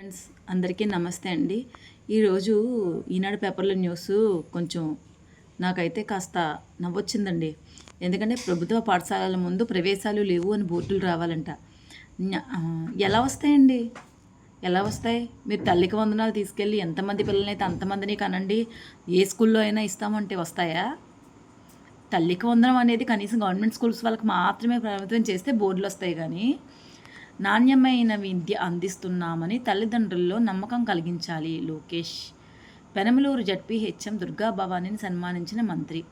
Friends అందరికీ నమస్తే అండి. ఈరోజు ఈనాడు పేపర్లో న్యూస్ కొంచెం నాకైతే కాస్త నవ్వొచ్చిందండి. ఎందుకంటే ప్రభుత్వ పాఠశాలల ముందు ప్రవేశాలు లేవు అని బోర్డులు రావాలంట. ఎలా వస్తాయండి? ఎలా వస్తాయి? మీరు తల్లికి వందనాలు తీసుకెళ్ళి ఎంతమంది పిల్లలైతే అంతమందిని కనండి ఏ స్కూల్లో అయినా ఇస్తామంటే వస్తాయా? తల్లికి వందనం అనేది కనీసం గవర్నమెంట్ స్కూల్స్ వాళ్ళకి మాత్రమే ప్రభుత్వం చేస్తే బోర్డులు వస్తాయి కానీ నాణ్యమైన విద్య అందిస్తున్నామని తల్లిదండ్రుల్లో నమ్మకం కలిగించాలి లోకేష్. పెనమలూరు జడ్పీ హెచ్ఎం దుర్గా భవానీని సన్మానించిన మంత్రి.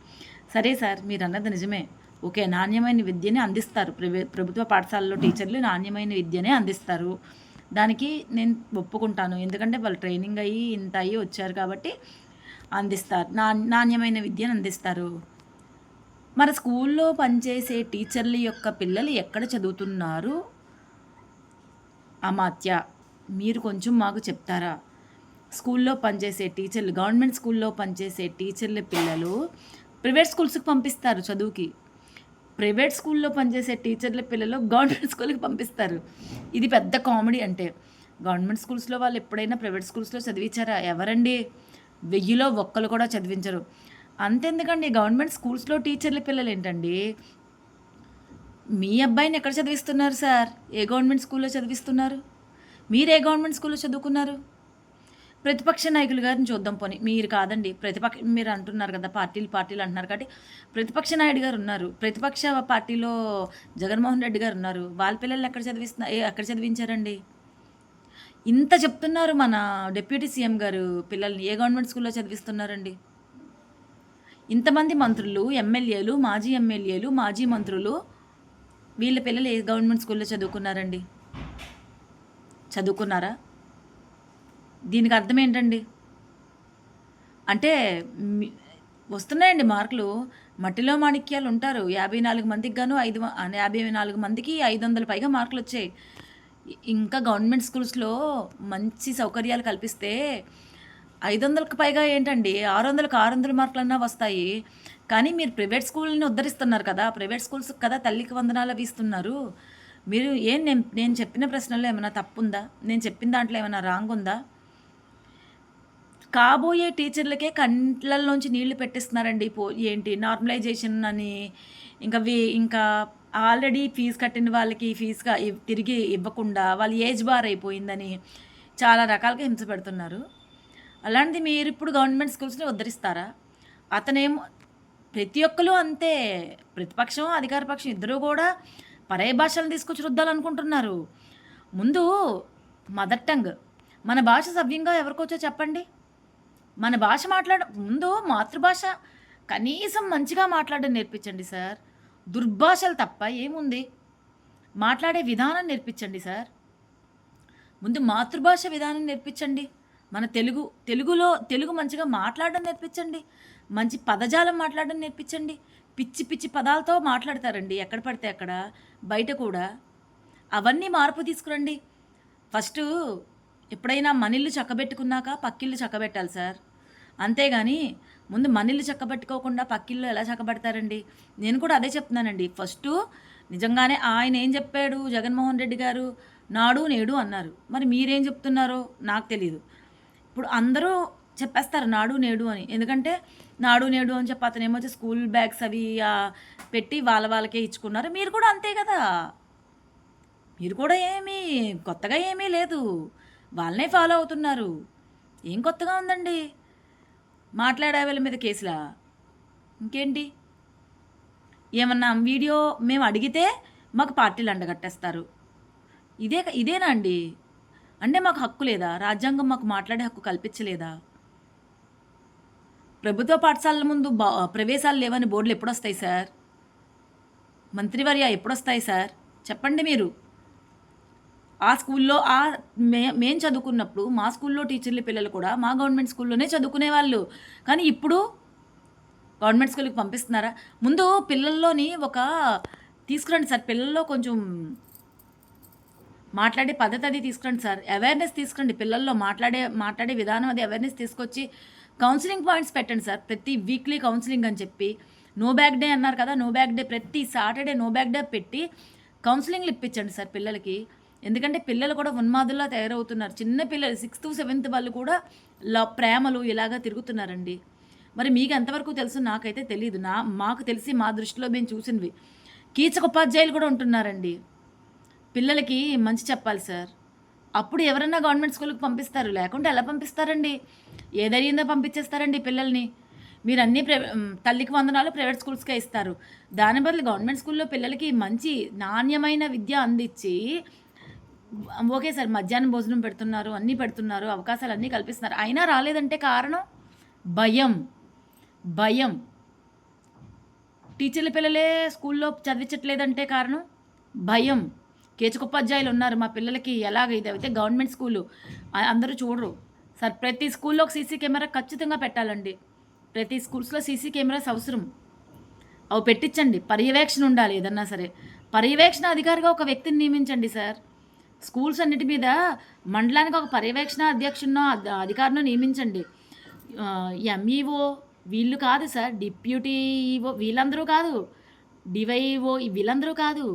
సరే సార్ మీరు అన్నది నిజమే. ఓకే నాణ్యమైన విద్యని అందిస్తారు. ప్రభుత్వ పాఠశాలలో టీచర్లు నాణ్యమైన విద్యనే అందిస్తారు. దానికి నేను ఒప్పుకుంటాను. ఎందుకంటే వాళ్ళు ట్రైనింగ్ అయ్యి ఇంత అయ్యి వచ్చారు కాబట్టి అందిస్తారు. నా నాణ్యమైన విద్యను అందిస్తారు. మరి స్కూల్లో పనిచేసే టీచర్ల యొక్క పిల్లలు ఎక్కడ చదువుతున్నారు? అమాత్య మీరు కొంచెం మాకు చెప్తారా? స్కూల్లో పనిచేసే టీచర్లు గవర్నమెంట్ స్కూల్లో పనిచేసే టీచర్ల పిల్లలు ప్రైవేట్ స్కూల్స్కి పంపిస్తారు చదువుకి. ప్రైవేట్ స్కూల్లో పనిచేసే టీచర్ల పిల్లలు గవర్నమెంట్ స్కూల్కి పంపిస్తారు. ఇది పెద్ద కామెడీ అంటే. గవర్నమెంట్ స్కూల్స్లో వాళ్ళు ఎప్పుడైనా ప్రైవేట్ స్కూల్స్లో చదివించారా? ఎవరండి? వెయ్యిలో ఒక్కరు కూడా చదివించరు. అంతెందుకండి గవర్నమెంట్ స్కూల్స్లో టీచర్ల పిల్లలు ఏంటండి మీ అబ్బాయిని ఎక్కడ చదివిస్తున్నారు సార్? ఏ గవర్నమెంట్ స్కూల్లో చదివిస్తున్నారు? మీరు ఏ గవర్నమెంట్ స్కూల్లో చదువుకున్నారు? ప్రతిపక్ష నాయకులు గారిని చూద్దాం పోనీ. మీరు కాదండి. ప్రతిపక్ష మీరు అంటున్నారు కదా పార్టీలు పార్టీలు అంటున్నారు కాబట్టి ప్రతిపక్ష నాయుడు గారు ఉన్నారు. ప్రతిపక్ష పార్టీలో జగన్మోహన్ రెడ్డి గారు ఉన్నారు. వాళ్ళ పిల్లల్ని ఎక్కడ చదివిస్తున్నా ఏ- ఎక్కడ చదివించారండి? ఇంత చెప్తున్నారు మన డిప్యూటీ సీఎం గారు పిల్లల్ని. ఏ గవర్నమెంట్ స్కూల్లో చదివిస్తున్నారండి? ఇంతమంది మంత్రులు ఎమ్మెల్యేలు మాజీ ఎమ్మెల్యేలు మాజీ మంత్రులు వీళ్ళ పిల్లలు ఏ గవర్నమెంట్ స్కూల్లో చదువుకున్నారండి? చదువుకున్నారా? దీనికి అర్థం ఏంటండి? అంటే వస్తున్నాయండి మార్కులు. మట్టిలో మాణిక్యాలు ఉంటారు. యాభై నాలుగు మందికి గాను ఐదు యాభై నాలుగు మందికి ఐదు వందల పైగా మార్కులు వచ్చాయి ఇంకా గవర్నమెంట్ స్కూల్స్లో మంచి సౌకర్యాలు కల్పిస్తే ఐదు వందలకు పైగా ఏంటండి? ఆరు వందలకు ఆరు వందల మార్కులన్నా వస్తాయి. కానీ మీరు ప్రైవేట్ స్కూల్ని ఉద్ధరిస్తున్నారు కదా ప్రైవేట్ స్కూల్స్ కదా తల్లికి వందనాలు అవి ఇస్తున్నారు మీరు ఏం నేను నేను చెప్పిన ప్రశ్నలో ఏమైనా తప్పు ఉందా నేను చెప్పిన దాంట్లో ఏమైనా రాంగ్ ఉందా కాబోయే టీచర్లకే కంట్లలోంచి నీళ్ళు పెట్టిస్తున్నారండి పో ఏంటి నార్మలైజేషన్ అని. ఇంకా వి ఇంకా ఆల్రెడీ ఫీజు కట్టిన వాళ్ళకి ఫీజు తిరిగి ఇవ్వకుండా వాళ్ళ ఏజ్ బార్ అయిపోయిందని చాలా రకాలుగా హింస పెడుతున్నారు. అలాంటిది మీరు ఇప్పుడు గవర్నమెంట్ స్కూల్స్ని ఉద్ధరిస్తారా? అతనేమో ప్రతి ఒక్కరు అంతే. ప్రతిపక్షం అధికార పక్షం ఇద్దరూ కూడా పరాయి భాషలను తీసుకొచ్చి రుద్దాలనుకుంటున్నారు. ముందు మదర్ టంగ్ మన భాష సవ్యంగా ఎవరికొచ్చో చెప్పండి. మన భాష మాట్లాడ ముందు మాతృభాష కనీసం మంచిగా మాట్లాడడం నేర్పించండి సార్. దుర్భాషలు తప్ప ఏముంది? మాట్లాడే విధానం నేర్పించండి సార్. ముందు మాతృభాష విధానం నేర్పించండి. మన తెలుగు తెలుగులో తెలుగు మంచిగా మాట్లాడడం నేర్పించండి. మంచి పదజాలం మాట్లాడడం నేర్పించండి. పిచ్చి పిచ్చి పదాలతో మాట్లాడతారండి. ఎక్కడ పడితే అక్కడ. బయట కూడా. అవన్నీ మార్పు తీసుకురండి. ఫస్ట్ ఎప్పుడైనా మనిల్లు చక్కబెట్టుకున్నాక పక్కిల్లు చక్కబెట్టాలి సార్. అంతేగాని ముందు మనిళ్ళు చక్కబెట్టుకోకుండా పక్కిల్లు ఎలా చక్కబెడతారండి? నేను కూడా అదే చెప్తున్నానండి. ఫస్ట్ నిజంగానే ఆయన ఏం చెప్పాడు? జగన్మోహన్ రెడ్డి గారు నాడు నేడు అన్నారు. మరి మీరేం చెప్తున్నారో నాకు తెలియదు ఇప్పుడు అందరూ చెప్పేస్తారు నాడు నేడు అని. ఎందుకంటే నాడు నేడు అని చెప్పి అతను ఏమొచ్చి స్కూల్ బ్యాగ్స్ అవి పెట్టి వాళ్ళ వాళ్ళకే ఇచ్చుకున్నారు. మీరు కూడా అంతే కదా? మీరు కూడా ఏమీ కొత్తగా ఏమీ లేదు. వాళ్ళనే ఫాలో అవుతున్నారు. ఏం కొత్తగా ఉందండి? మాట్లాడే వాళ్ళ మీద కేసులా? ఇంకేంటి? ఏమన్నా వీడియో మేము అడిగితే మాకు పార్టీలు అండగట్టేస్తారు. ఇదే ఇదేనా అండి? అంటే మాకు హక్కు లేదా? రాజ్యాంగం మాకు మాట్లాడే హక్కు కల్పించలేదా? ప్రభుత్వ పాఠశాలల ముందు బా ప్రవేశాలు లేవని బోర్డులు ఎప్పుడు వస్తాయి సార్? మంత్రివర్య ఎప్పుడు వస్తాయి సార్? చెప్పండి మీరు. ఆ స్కూల్లో ఆ మే మేం చదువుకున్నప్పుడు మా స్కూల్లో టీచర్లు పిల్లలు కూడా మా గవర్నమెంట్ స్కూల్లోనే చదువుకునే వాళ్ళు. కానీ ఇప్పుడు గవర్నమెంట్ స్కూల్కి పంపిస్తున్నారా? ముందు పిల్లల్లోని ఒక తీసుకురండి సార్ పిల్లల్లో కొంచెం మాట్లాడే పద్ధతి అది తీసుకురండి సార్. అవేర్నెస్ తీసుకురండి. పిల్లల్లో మాట్లాడే మాట్లాడే విధానం అది అవేర్నెస్ తీసుకొచ్చి కౌన్సిలింగ్ పాయింట్స్ పెట్టండి సార్. ప్రతి వీక్లీ కౌన్సిలింగ్ అని చెప్పి నో బ్యాక్ డే అన్నారు కదా నో బ్యాక్ డే ప్రతి సాటర్డే నో బ్యాక్ డే పెట్టి కౌన్సిలింగ్లు ఇప్పించండి సార్ పిల్లలకి. ఎందుకంటే పిల్లలు కూడా ఉన్మాదుల్లా తయారవుతున్నారు. చిన్న పిల్లలు సిక్స్త్ సెవెంత్ వాళ్ళు కూడా లా ప్రేమలు ఇలాగా తిరుగుతున్నారండి. మరి మీకు ఎంతవరకు తెలుసు? నాకైతే తెలియదు నా మాకు తెలిసి మా దృష్టిలో మేము చూసినవి. కీచక ఉపాధ్యాయులు కూడా ఉంటున్నారండి. పిల్లలకి మంచి చెప్పాలి సార్. అప్పుడు ఎవరన్నా గవర్నమెంట్ స్కూల్కి పంపిస్తారు లేకుంటే ఎలా పంపిస్తారండి? ఏదైందో పంపించేస్తారండి పిల్లల్ని. మీరు అన్ని ప్రైవే తల్లికి వందనాలు ప్రైవేట్ స్కూల్స్కే ఇస్తారు. దాని బదులు గవర్నమెంట్ స్కూల్లో పిల్లలకి మంచి నాణ్యమైన విద్య అందించి ఓకే సార్ మధ్యాహ్నం భోజనం పెడుతున్నారు అన్నీ పెడుతున్నారు అవకాశాలు అన్నీ కల్పిస్తున్నారు. అయినా రాలేదంటే కారణం? భయం. భయం. టీచర్ల పిల్లలే స్కూల్లో చదివించట్లేదంటే కారణం? భయం. కేచుకోపాధ్యాయులు ఉన్నారు. మా పిల్లలకి ఎలాగ ఇది అయితే గవర్నమెంట్ స్కూలు. అందరూ చూడరు. సార్ ప్రతి స్కూల్లో ఒక సీసీ కెమెరా ఖచ్చితంగా పెట్టాలండి. ప్రతి స్కూల్స్లో సీసీ కెమెరాస్ అవసరం. అవి పెట్టించండి. పర్యవేక్షణ ఉండాలి ఏదన్నా సరే. పర్యవేక్షణ అధికారిగా ఒక వ్యక్తిని నియమించండి సార్. స్కూల్స్ అన్నిటి మీద మండలానికి ఒక పర్యవేక్షణ అధ్యక్షున్నో అధికారినో నియమించండి. ఎంఈఓ వీళ్ళు కాదు సార్. డిప్యూటీ ఈఓ వీళ్ళందరూ కాదు. డివైఓ వీళ్ళందరూ కాదు.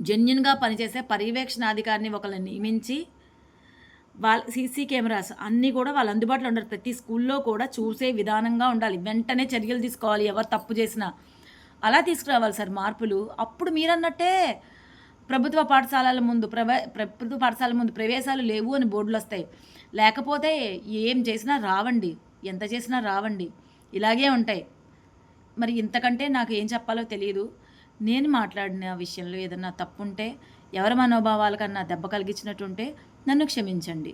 జెన్యున్గా పనిచేసే పర్యవేక్షణాధికారిని ఒకరిని ఒకళ్ళని నియమించి వాళ్ళ సీసీ కెమెరాస్ అన్నీ కూడా వాళ్ళ అందుబాటులో ఉండాలి. ప్రతి స్కూల్లో కూడా చూసే విధానంగా ఉండాలి. వెంటనే చర్యలు తీసుకోవాలి. ఎవరు తప్పు చేసినా అలా తీసుకురావాలి సార్ మార్పులు. అప్పుడు మీరన్నట్టే ప్రభుత్వ పాఠశాలల ముందు ప్రవ ప్రభుత్వ పాఠశాల ముందు ప్రవేశాలు లేవు అని బోర్డులు వస్తాయి. లేకపోతే ఏం చేసినా రావండి. ఎంత చేసినా రావండి. ఇలాగే ఉంటాయి. మరి ఇంతకంటే నాకు ఏం చెప్పాలో తెలియదు నేను మాట్లాడిన విషయంలో ఏదన్నా తప్పుంటే ఎవరి మనోభావాలకన్నా దెబ్బ కలిగించినట్టుంటే నన్ను క్షమించండి.